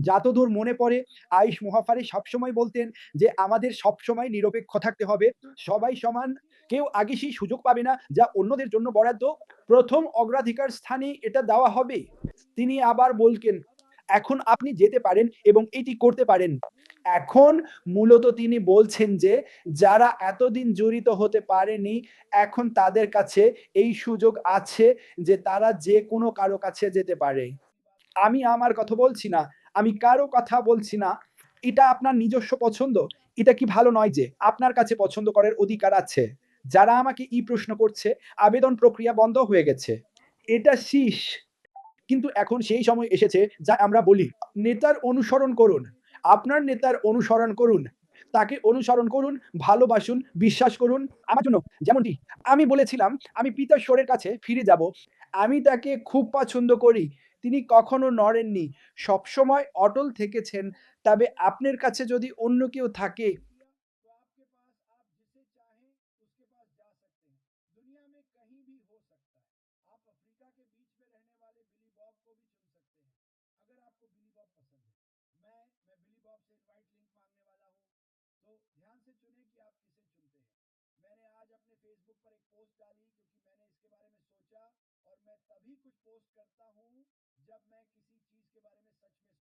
যতদূর মনে পড়ে আইশ মুহাফারি সবসময় বলতেন যে, "আমাদের সবসময় নিরপেক্ষ থাকতে হবে। সবাই সমান। কেউ আগে সেই সুযোগ পাবে না যা অন্যদের জন্য বরাদ্দ। প্রথম অগ্রাধিকার স্থানে এটা দেওয়া হবে।" তিনি আবার বলতেন, "এখন আপনি যেতে পারেন এবং এটি করতে পারেন।" এখন মূলত তিনি বলছেন যে, যারা এতদিন জড়িত হতে পারেনি, এখন তাদের কাছে এই সুযোগ আছে যে তারা যে কোনো কারও কাছে যেতে পারে। আমি আমার কথা বলছি না। আমি কারও কথা বলছি না। এটা আপনার নিজস্ব পছন্দ। এটা কি ভালো নয় যে আপনার কাছে পছন্দ করার অধিকার আছে? যারা আমাকে ই প্রশ্ন করছে, আবেদন প্রক্রিয়া বন্ধ হয়ে গেছে। এটা শীষ। কিন্তু এখন সেই সময় এসেছে যা আমরা বলি, নেতার অনুসরণ করুন। আপনার নেতার অনুসরণ করুন। তাকে অনুসরণ করুন, ভালোবাসুন, বিশ্বাস করুন। আমার জন্য যেমনটি আমি বলেছিলাম, আমি পিতার স্বরের কাছে ফিরে যাব। আমি তাকে খুব পছন্দ করি। তিনি কখনো নড়েননি। সবসময় অটল থেকেছেন। তবে আপনার কাছে যদি অন্য কেউ থাকে तो आपके पास आप जिसे चाहें उसके पास जा सकते हैं। दुनिया में कहीं भी हो सकता है। आप अफ्रीका के बीच में रहने वाले बिली बॉब को भी चुन सकते हैं, अगर आपको बिली बॉब पसंद है। मैं मैं बिली बॉब से इनवाइट लिंक माँगने वाला हूँ, तो ध्यान से चुनें कि आप किसे चुनते हैं। मैंने आज अपने फेसबुक पर एक पोस्ट डाली क्योंकि मैंने इसके बारे में सोचा और मैं तभी कुछ पोस्ट करता हूँ, जब मैं किसी चीज़ के बारे में सच में